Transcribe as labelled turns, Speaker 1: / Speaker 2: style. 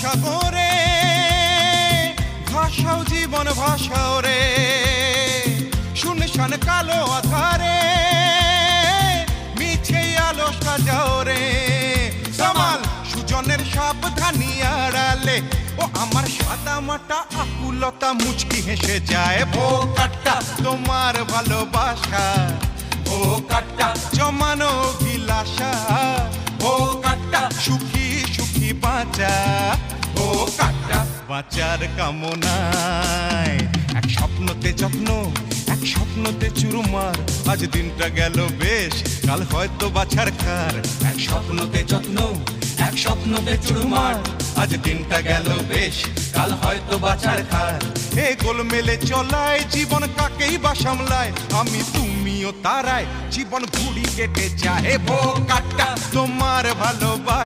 Speaker 1: সাগরে ভাষাও জীবন ভাষাও রে। শুনশান কালো আধারে, মিছে আলো সাজাও রে। সামাল সুজনের সাবধানী আড়ালে, ও আমার সাদা মাটা আকুলতা মুচকি হেসে যায়। ভো কাট্টা, তোমার ভালোবাসা, ও কাট্টা, জমানো সুখী সুখী বাঁচা ভো কাট্টা বাঁচার কামনায় এক স্বপ্নতে যত্ন, এক স্বপ্নতে চুরুমার। আজ দিনটা গেল বেশ, কাল হয়তো বাছার খার। এক স্বপ্নতে যত্ন, এক স্বপ্নতে চুরুমার। আজ দিনটা গেল বেশ, কাল হয়তো বাছার খার। এ গোলমেলে চলায়, জীবন কাকেই বা সামলায়? আমি, তুমিও তারায়, জীবন ঘুড়ি কেটে যায় ভো কাটা তোমার ভালোবাসা